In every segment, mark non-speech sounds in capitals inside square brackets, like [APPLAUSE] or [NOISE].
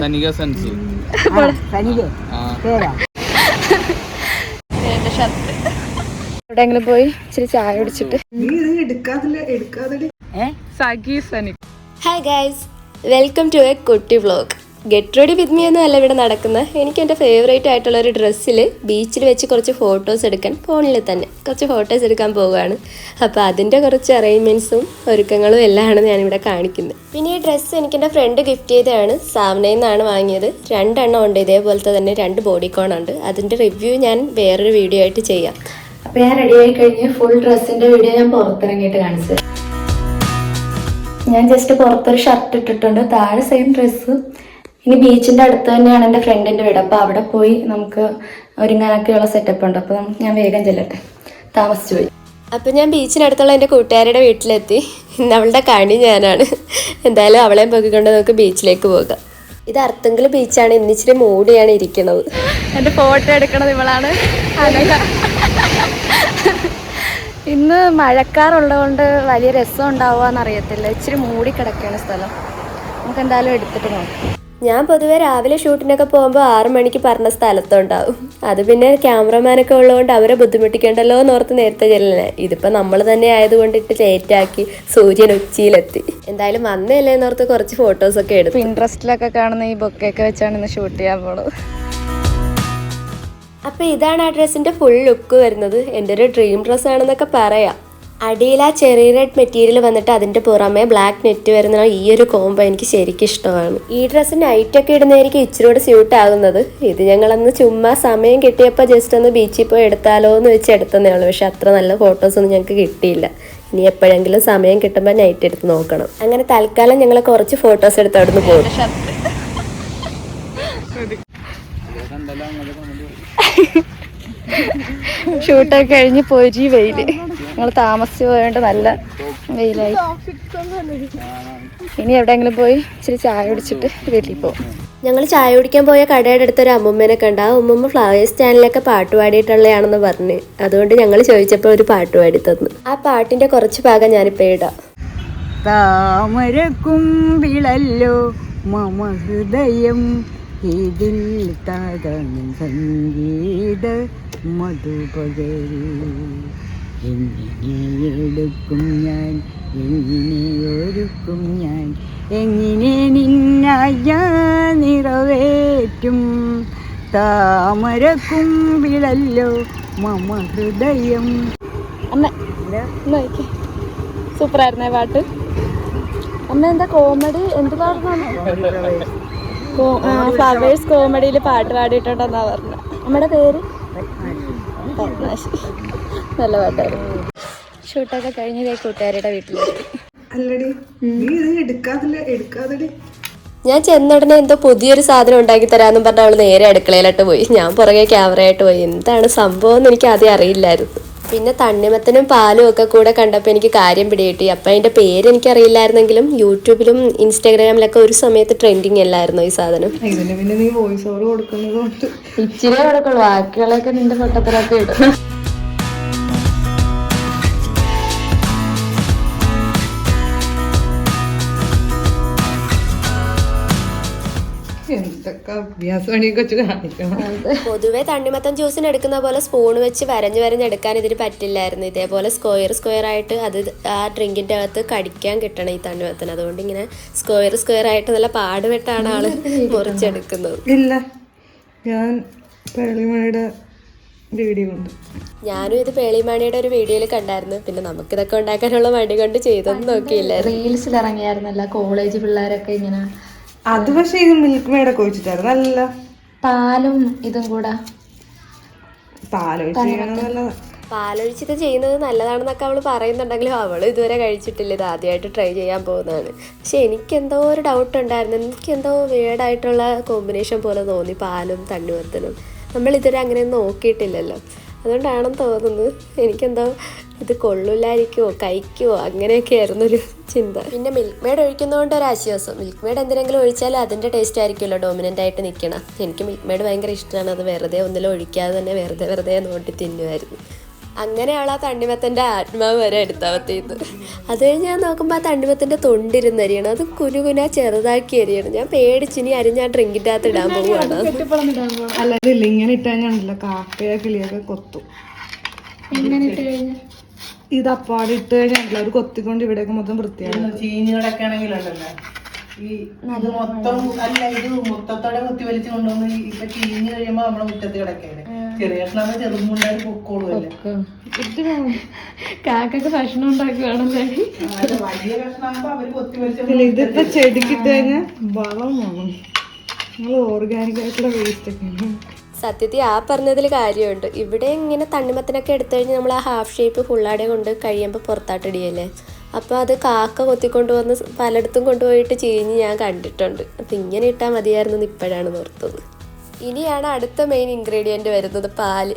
തനിക sense എവിടെയെങ്കിലും പോയി ഇച്ചിരി ചായ കുടിച്ചിട്ട്. Hi guys welcome to a കുട്ടി vlog get ready with me എന്നല്ല ഇവിടെ നടക്കുന്നത്. എനിക്ക് എന്റെ ഫേവറേറ്റ് ആയിട്ടുള്ള ഒരു ഡ്രസ്സിൽ ബീച്ചിൽ വെച്ച് കുറച്ച് ഫോട്ടോസ് എടുക്കാൻ ഫോണിൽ തന്നെ കുറച്ച് ഫോട്ടോസ് എടുക്കാൻ പോവുകയാണ്. അപ്പോൾ അതിന്റെ കുറച്ച് അറേഞ്ച്മെന്റ്സും ഒരുക്കങ്ങളും എല്ലാമാണ് ഞാനിവിടെ കാണിക്കുന്നത്. പിന്നെ ഈ ഡ്രസ്സ് എനിക്ക് എന്റെ ഫ്രണ്ട് ഗിഫ്റ്റ് ചെയ്തതാണ്. സാവനയിൽ നിന്നാണ് വാങ്ങിയത്. രണ്ടെണ്ണം ഉണ്ട്. ഇതേപോലത്തെ തന്നെ രണ്ട് ബോഡിക്കോണുണ്ട് അതിന്റെ റിവ്യൂ ഞാൻ വേറൊരു വീഡിയോ ആയിട്ട് ചെയ്യാം. അപ്പോൾ ഞാൻ റെഡി ആയി കഴിഞ്ഞ് ഫുൾ ഡ്രസ്സിന്റെ വീഡിയോ ഞാൻ പുറത്തിറങ്ങിയിട്ട് കാണിച്ചത് ഞാൻ ജസ്റ്റ് പുറത്തൊരു ഷർട്ട് ഇട്ടിട്ടുണ്ട്. താഴെ സെയിം ഡ്രസ്സ് ഇനി ബീച്ചിന്റെ അടുത്ത് തന്നെയാണ് എന്റെ ഫ്രണ്ടിന്റെ വീട്. അപ്പോൾ അവിടെ പോയി നമുക്ക് ഒരുങ്ങാനൊക്കെയുള്ള സെറ്റപ്പ് ഉണ്ട്. അപ്പോൾ ഞാൻ വേഗം ചെല്ലട്ടെ. താമസിച്ചു പോയി. അപ്പോൾ ഞാൻ ബീച്ചിനടുത്തുള്ള എന്റെ കൂട്ടുകാരുടെ വീട്ടിലെത്തി. ഇന്ന് അവളുടെ കണി ഞാനാണ്. എന്തായാലും അവളെ പൊക്കിക്കൊണ്ട് നമുക്ക് ബീച്ചിലേക്ക് പോകാം. ഇത് അർത്തുങ്കൽ ബീച്ചാണ്. ഇന്നിച്ചിരി മൂടിയാണ് ഇരിക്കുന്നത് എന്റെ ഫോട്ടോ എടുക്കണത് ഇവളാണ്. ഇന്ന് മഴക്കാറുള്ളതുകൊണ്ട് വലിയ രസം ഉണ്ടാവുക എന്നറിയത്തില്ല ഇച്ചിരി മൂടി കിടക്കുകയാണ് സ്ഥലം. നമുക്ക് എന്തായാലും എടുത്തിട്ട് നോക്കാം ഞാൻ പൊതുവെ രാവിലെ ഷൂട്ടിനൊക്കെ പോകുമ്പോൾ ആറ് മണിക്ക് പറഞ്ഞ സ്ഥലത്തുണ്ടാവും. അത് പിന്നെ ക്യാമറമാനൊക്കെ ഉള്ളതുകൊണ്ട് അവരെ ബുദ്ധിമുട്ടിക്കണ്ടല്ലോ എന്ന് ഓർത്ത് നേരത്തെ ചെല്ലണേ ഇതിപ്പോൾ നമ്മൾ തന്നെ ആയതുകൊണ്ട് ഇട്ട് ലേറ്റാക്കി സൂര്യൻ ഉച്ചിയിലെത്തി. എന്തായാലും വന്നല്ലേ എന്നോർത്ത് കുറച്ച് ഫോട്ടോസൊക്കെ എടുത്തു. ഇൻട്രസ്റ്റിലൊക്കെ കാണുന്ന ഈ ബൊക്കെയൊക്കെ വെച്ചാണ് ഇന്ന് ഷൂട്ട് ചെയ്യാൻ പോണത്. അപ്പോൾ ഇതാണ് ആ ഡ്രസ്സിന്റെ ഫുൾ ലുക്ക് വരുന്നത്. എന്റെ ഒരു ഡ്രീം ഡ്രസ്സാണെന്നൊക്കെ പറയാം. അടിയിൽ ആ ചെറിയ റെഡ് മെറ്റീരിയൽ വന്നിട്ട് അതിന്റെ പുറമേ ബ്ലാക്ക് നെറ്റ് വരുന്ന ഈ ഒരു കോംബോ എനിക്ക് ശരിക്കും ഇഷ്ടമാണ്. ഈ ഡ്രസ്സ് നൈറ്റൊക്കെ ഇടുന്നതായിരിക്കും ഇച്ചിരി കൂടെ സ്യൂട്ട് ആകുന്നത്. ഇത് ഞങ്ങളന്ന് ചുമ്മാ സമയം കിട്ടിയപ്പോൾ ജസ്റ്റ് ഒന്ന് ബീച്ചിൽ പോയി എടുത്താലോ എന്ന് വെച്ച് എടുത്തതേ ഉള്ളൂ. പക്ഷെ അത്ര നല്ല ഫോട്ടോസൊന്നും ഞങ്ങൾക്ക് കിട്ടിയില്ല. ഇനി എപ്പോഴെങ്കിലും സമയം കിട്ടുമ്പോൾ നൈറ്റ് എടുത്ത് നോക്കണം. അങ്ങനെ തൽക്കാലം ഞങ്ങൾ കുറച്ച് ഫോട്ടോസ് എടുത്ത് അവിടുന്ന് പോകും ഷൂട്ടൊക്കെ [LAUGHS] കഴിഞ്ഞ് പോയി വെയിൽ. ഞങ്ങൾ താമസിച്ചു പോയതുകൊണ്ട് നല്ല വെയിലായി. ഇനി എവിടെയെങ്കിലും പോയി ഇച്ചിരി ചായ കുടിച്ചിട്ട് വീട്ടിൽ പോകും ഞങ്ങൾ ചായ കുടിക്കാൻ പോയ കടയുടെ അടുത്ത് ഒരു അമ്മൂമ്മേനെ കണ്ട ആ അമ്മൂമ്മ ഫ്ലവേഴ്സ് ചാനലിലൊക്കെ പാട്ട് പാടിയിട്ടുള്ളതാണെന്ന് പറഞ്ഞ്. അതുകൊണ്ട് ഞങ്ങൾ ചോദിച്ചപ്പോൾ ഒരു പാട്ട് പാടി തന്നു. ആ പാട്ടിന്റെ കുറച്ച് ഭാഗം ഞാനിപ്പോൾ ഇടാം. താമരക്കുമ്പിളല്ലോ മമ ഹൃദയം. ഇതിൽ തകർന്ന സംഗീത മധുപകരി. എങ്ങനെ എടുക്കും ഞാൻ എങ്ങനെ ഒരുക്കും ഞാൻ. എങ്ങനെ നിന്നായ നിറവേറ്റും? താമരക്കുമ്പിളല്ലോ മമ ഹൃദയം. അമ്മ സൂപ്പർ ആയിരുന്നേ പാട്ട്. അമ്മ എന്താ കോമഡി? എന്ത് പാടുന്ന ഫ്ലവേഴ്സ് കോമഡിയിൽ പാട്ട് പാടിയിട്ടുണ്ടെന്നാ പറഞ്ഞത് അമ്മയുടെ പേര്? പത്മാശി നല്ല പാട്ടായിരുന്നു. ഷൂട്ടൊക്കെ കഴിഞ്ഞ കൂട്ടുകാരുടെ വീട്ടിലെത്തി നീ ഇത് എടുക്കാതില്ല എടുക്കാതടി. ഞാൻ ചെന്നുടനെ എന്തോ പുതിയൊരു സാധനം ഉണ്ടാക്കി തരാമെന്നും പറഞ്ഞ അവൾ നേരെ അടുക്കളയിലോട്ട് പോയി. ഞാൻ പുറകെ ക്യാമറയായിട്ട് പോയി. എന്താണ് സംഭവം എന്ന് എനിക്ക് ആദ്യം അറിയില്ലായിരുന്നു. പിന്നെ തണ്ണിമത്തനും പാലും ഒക്കെ കൂടെ കണ്ടപ്പോൾ എനിക്ക് കാര്യം പിടികിട്ടി. അപ്പം അതിന്റെ പേര് എനിക്കറിയില്ലായിരുന്നെങ്കിലും യൂട്യൂബിലും ഇൻസ്റ്റാഗ്രാമിലൊക്കെ ഒരു സമയത്ത് ട്രെൻഡിങ് അല്ലായിരുന്നു ഈ സാധനം? ഇതിന് പിന്നെ നീ വോയിസ് ഓവർ ഇച്ചിരി കൊടുക്കുള്ളൂ. ബാക്കിയുള്ളതൊക്കെ നിന്റെ പൊട്ടത്തിലൊക്കെ ഇടും. എന്തൊക്കെ അഭ്യാസമാണ് ഈ കൊച്ചു കാണിക്കണം പൊതുവെ തണ്ണിമത്തം ജ്യൂസിന് എടുക്കുന്ന പോലെ സ്പൂൺ വെച്ച് വരഞ്ഞ് എടുക്കാൻ ഇതിന് പറ്റില്ലായിരുന്നു. ഇതേപോലെ സ്ക്വയർ സ്ക്വയർ ആയിട്ട് അത് ആ ഡ്രിങ്കിന്റെ അകത്ത് കടിക്കാൻ കിട്ടണം ഈ തണ്ണിമത്തൻ. അതുകൊണ്ട് ഇങ്ങനെ സ്ക്വയർ സ്ക്വയർ ആയിട്ട് നല്ല പാടുപെട്ടാണ് ആൾ മുറിച്ചെടുക്കുന്നത്. ഇല്ല. ഞാൻ വീഡിയോ ഉണ്ട് ഞാനും ഇത് പേളിമാണിയുടെ ഒരു വീഡിയോയിൽ കണ്ടായിരുന്നു. പിന്നെ നമുക്ക് ഇതൊക്കെ ഉണ്ടാക്കാനുള്ള മടി കൊണ്ട് ചെയ്തൊന്നും നോക്കിയില്ല റീൽസിൽ ഇറങ്ങിയായിരുന്നല്ല. കോളേജ് പിള്ളേരൊക്കെ ഇങ്ങനെ അത് പക്ഷേ ഇത് മിൽക്ക് മെയ്ഡൊക്കെ ഒഴിച്ചിട്ടായിരുന്നു. നല്ല പാലും ഇതും കൂടെ. പാലൊഴിച്ചിട്ട് ചെയ്യുന്നത് നല്ലതാണെന്നൊക്കെ അവൾ പറയുന്നുണ്ടെങ്കിലും അവൾ ഇതുവരെ കഴിച്ചിട്ടില്ല. ഇത് ആദ്യമായിട്ട് ട്രൈ ചെയ്യാൻ പോകുന്നതാണ്. പക്ഷെ എനിക്കെന്തോ ഒരു ഡൗട്ട് ഉണ്ടായിരുന്നു. എനിക്കെന്തോ വേർഡായിട്ടുള്ള കോമ്പിനേഷൻ പോലെ തോന്നി പാലും തണ്ണിമത്തനും നമ്മൾ ഇതുവരെ അങ്ങനെ നോക്കിയിട്ടില്ലല്ലോ. അതുകൊണ്ടാണെന്ന് തോന്നുന്നത് എനിക്കെന്തോ ഇത് കൊള്ളില്ലായിരിക്കുമോ കഴിക്കുമോ അങ്ങനെയൊക്കെ ആയിരുന്നു ഒരു ചിന്ത. പിന്നെ മിൽക്ക് മെയ്ഡ് ഒഴിക്കുന്നതുകൊണ്ട് ഒരു ആശ്വാസം. മിൽക്ക് മെയ്ഡ് എന്തിനെങ്കിലും ഒഴിച്ചാൽ അതിന്റെ ടേസ്റ്റ് ആയിരിക്കുമല്ലോ ഡോമിനന്റ് ആയിട്ട് നിൽക്കണം. എനിക്ക് മിൽക്ക് മെയ്ഡ് ഭയങ്കര ഇഷ്ടമാണ്. അത് വെറുതെ ഒന്നിലും ഒഴിക്കാതെ തന്നെ വെറുതെ വെറുതെ നോട്ടി തിന്നുമായിരുന്നു. അങ്ങനെ തണ്ണിമത്തന്റെ ആ തണ്ണിമത്തന്റെ ആത്മാവ് വരെ എടുത്തവത്തേന്ന് അത് കഴിഞ്ഞ് ഞാൻ നോക്കുമ്പോൾ ആ തണ്ണിമത്തന്റെ തൊണ്ടിരുന്ന് അരിയണം. അത് കുനുകുന ചെറുതാക്കി അരിയണം. ഞാൻ പേടിച്ചിനി അരിഞ്ഞ് ആ ഡ്രിങ്കിന്റെ അകത്ത് ഇടാൻ പോവുകയാണ്. അല്ല ഇതില്ല ഇങ്ങനെ ഇട്ടാൽ കാക്കയോ കിളിയൊക്കെ കൊത്തും. എങ്ങനെ ഇട്ട് കഴിഞ്ഞ? ഇത് അപ്പാടെ ഇട്ട് കഴിഞ്ഞാൽ അവർ കൊത്തിക്കൊണ്ട് ഇവിടെയൊക്കെ മൊത്തം വൃത്തിയാണ് ഈ ഇത് മൊത്തം അല്ല ഇത് മൊത്തത്തോടെ കൊത്തി വലിച്ചു കൊണ്ടുവന്ന് ഇപ്പൊ ചീഞ്ഞ് കഴിയുമ്പോ നമ്മളെ മുറ്റത്ത് കിടക്കാണ് ചെറിയ കഷ്ണം ചെറുമുണ്ടായിട്ട് പൊക്കോളുമല്ലേ കാക്കൊക്കെ ഭക്ഷണം ഉണ്ടാക്കുകയാണല്ലേ അത് വലിയ കഷ്ണമാകുമ്പോ അവർ കൊത്തി വലിച്ച ഇല്ല ഇതിപ്പോ ചെടിക്കിട്ട് കഴിഞ്ഞാൽ വളം വേണം നമ്മൾ ഓർഗാനിക് ആയിട്ടുള്ള വേസ്റ്റ് ഒക്കെ സത്യത്തിൽ ആ പറഞ്ഞതിൽ കാര്യമുണ്ട്. ഇവിടെ ഇങ്ങനെ തണ്ണിമത്തനൊക്കെ എടുത്തു കഴിഞ്ഞാൽ നമ്മൾ ആ ഹാഫ് ഷേപ്പ് ഫുള്ളാടെ കൊണ്ട് കഴിയുമ്പോൾ പുറത്താട്ടിടിയല്ലേ അപ്പോൾ അത് കാക്ക കൊത്തിക്കൊണ്ട് വന്ന് പലയിടത്തും കൊണ്ടുപോയിട്ട് ചീഞ്ഞ് ഞാൻ കണ്ടിട്ടുണ്ട്. അപ്പം ഇങ്ങനെ ഇട്ടാൽ മതിയായിരുന്നു ഇപ്പോഴാണ് നിർത്തത് ഇനിയാണ് അടുത്ത മെയിൻ ഇൻഗ്രീഡിയന്റ് വരുന്നത് പാൽ.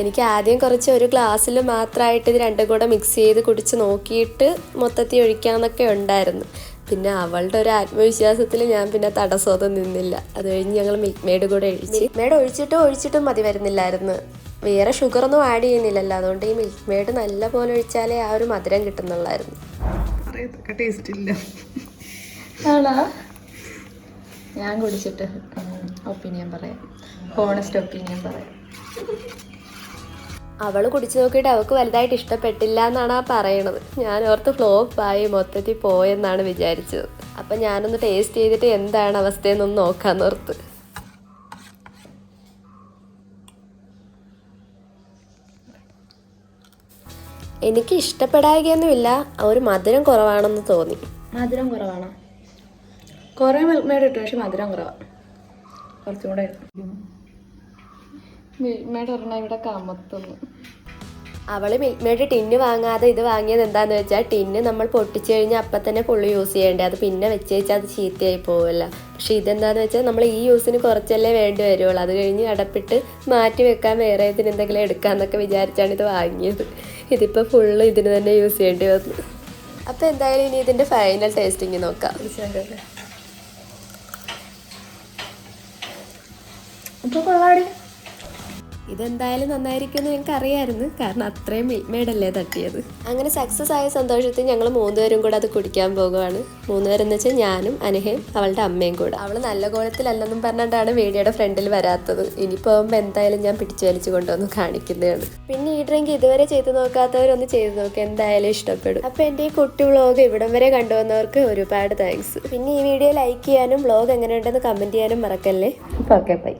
എനിക്ക് ആദ്യം കുറച്ച് ഒരു ഗ്ലാസ്സിൽ മാത്രമായിട്ട് ഇത് രണ്ടും കൂടെ മിക്സ് ചെയ്ത് കുടിച്ച് നോക്കിയിട്ട് മൊത്തത്തിൽ ഒഴിക്കാമെന്നൊക്കെ ഉണ്ടായിരുന്നു. പിന്നെ അവളുടെ ഒരു ആത്മവിശ്വാസത്തിൽ ഞാൻ പിന്നെ തടസ്സമൊന്നും നിന്നില്ല. അത് കഴിഞ്ഞ് ഞങ്ങൾ മിൽക്ക് മെയ്ഡ് കൂടെ ഒഴിച്ച്. മിൽക്ക് മെയ്ഡ് ഒഴിച്ചിട്ടും ഒഴിച്ചിട്ടും മതി വരുന്നില്ലായിരുന്നു. വേറെ ഷുഗറൊന്നും ആഡ് ചെയ്യുന്നില്ലല്ലോ. അതുകൊണ്ട് ഈ മിൽക്ക് മെയ്ഡ് നല്ല പോലെ ഒഴിച്ചാലേ ആ ഒരു മധുരം കിട്ടുന്നുള്ളായിരുന്നു. ടേസ്റ്റ് ഇല്ല. ഞാൻ കുടിച്ചിട്ട് ഒപ്പീനിയൻ പറയാം. ഹോണസ്റ്റ് ഒപ്പീനിയൻ പറയാം. അവൾ കുടിച്ചു നോക്കിയിട്ട് അവൾക്ക് വലുതായിട്ട് ഇഷ്ടപ്പെട്ടില്ല എന്നാണ് ആ പറയണത്. ഞാൻ ഓർത്ത് ഫ്ലോപ്പായി മൊത്തത്തിൽ പോയെന്നാണ് വിചാരിച്ചത്. അപ്പം ഞാനൊന്ന് ടേസ്റ്റ് ചെയ്തിട്ട് എന്താണ് അവസ്ഥയെന്നൊന്ന് നോക്കാന്ന് ഓർത്ത്. എനിക്ക് ഇഷ്ടപ്പെടായികയൊന്നുമില്ല ഒരു മധുരം കുറവാണെന്ന് തോന്നി. മധുരം കുറവാണോ. കുറേ മിൽക്ക് പക്ഷെ മധുരം കുറവാണ് കുറച്ചും കൂടെ മേഡ് ഒരെണ്ണം ഇവിടെ കമത്തുന്നു. അവൾ മെയ്ഡ് ടിന്ന് വാങ്ങാതെ ഇത് വാങ്ങിയത് എന്താന്ന് വെച്ചാൽ ടിന്ന് നമ്മൾ പൊട്ടിച്ചു കഴിഞ്ഞാൽ അപ്പം തന്നെ ഫുള്ള് യൂസ് ചെയ്യേണ്ടത് അത് പിന്നെ വെച്ച് വെച്ചാൽ അത് ചീത്തയായി പോവില്ല. പക്ഷെ ഇതെന്താന്ന് വെച്ചാൽ നമ്മൾ ഈ യൂസിന് കുറച്ചല്ലേ വേണ്ടി വരുള്ളൂ അത് കഴിഞ്ഞ് അടപ്പിട്ട് മാറ്റി വെക്കാൻ വേറെ ഇതിന് എന്തെങ്കിലും എടുക്കാമെന്നൊക്കെ വിചാരിച്ചാണ് ഇത് വാങ്ങിയത്. ഇതിപ്പോ ഫുള്ള് ഇതിന് തന്നെ യൂസ് ചെയ്യേണ്ടി വന്നു. അപ്പോൾ എന്തായാലും ഇനി ഇതിന്റെ ഫൈനൽ ടേസ്റ്റിംഗ് നോക്കാം. ഇപ്പൊ കൊള്ളാടി. ഇതെന്തായാലും നന്നായിരിക്കും എന്ന് ഞങ്ങൾക്ക് അറിയായിരുന്നു കാരണം അത്രയും മിൽക്ക് മെയ്ഡല്ലേ തട്ടിയത്. അങ്ങനെ സക്സസ് ആയ സന്തോഷത്തിൽ ഞങ്ങൾ മൂന്നുപേരും കൂടെ അത് കുടിക്കാൻ പോകുവാണ്. മൂന്നുപേരെന്ന് വെച്ചാൽ ഞാനും അനഹയും അവളുടെ അമ്മയും കൂടെ. അവൾ നല്ല കോലത്തിലല്ലെന്നും പറഞ്ഞിട്ടാണ് വീഡിയോയുടെ ഫ്രണ്ടിൽ വരാത്തത്. ഇനി പോകുമ്പോൾ എന്തായാലും ഞാൻ പിടിച്ചു വലിച്ചു കൊണ്ടുവന്ന് കാണിക്കുന്നതാണ്. പിന്നെ ഈ ഡ്രിങ്ക് ഇതുവരെ ചെയ്ത് നോക്കാത്തവരൊന്ന് ചെയ്ത് നോക്കുക എന്തായാലും ഇഷ്ടപ്പെടും. അപ്പോൾ എന്റെ ഈ കുട്ടി വ്ളോഗ് ഇവിടം വരെ കണ്ടുവന്നവർക്ക് ഒരുപാട് താങ്ക്സ് പിന്നെ ഈ വീഡിയോ ലൈക്ക് ചെയ്യാനും വ്ളോഗ് എങ്ങനെയുണ്ടെന്ന് കമന്റ് ചെയ്യാനും മറക്കല്ലേ? Okay bye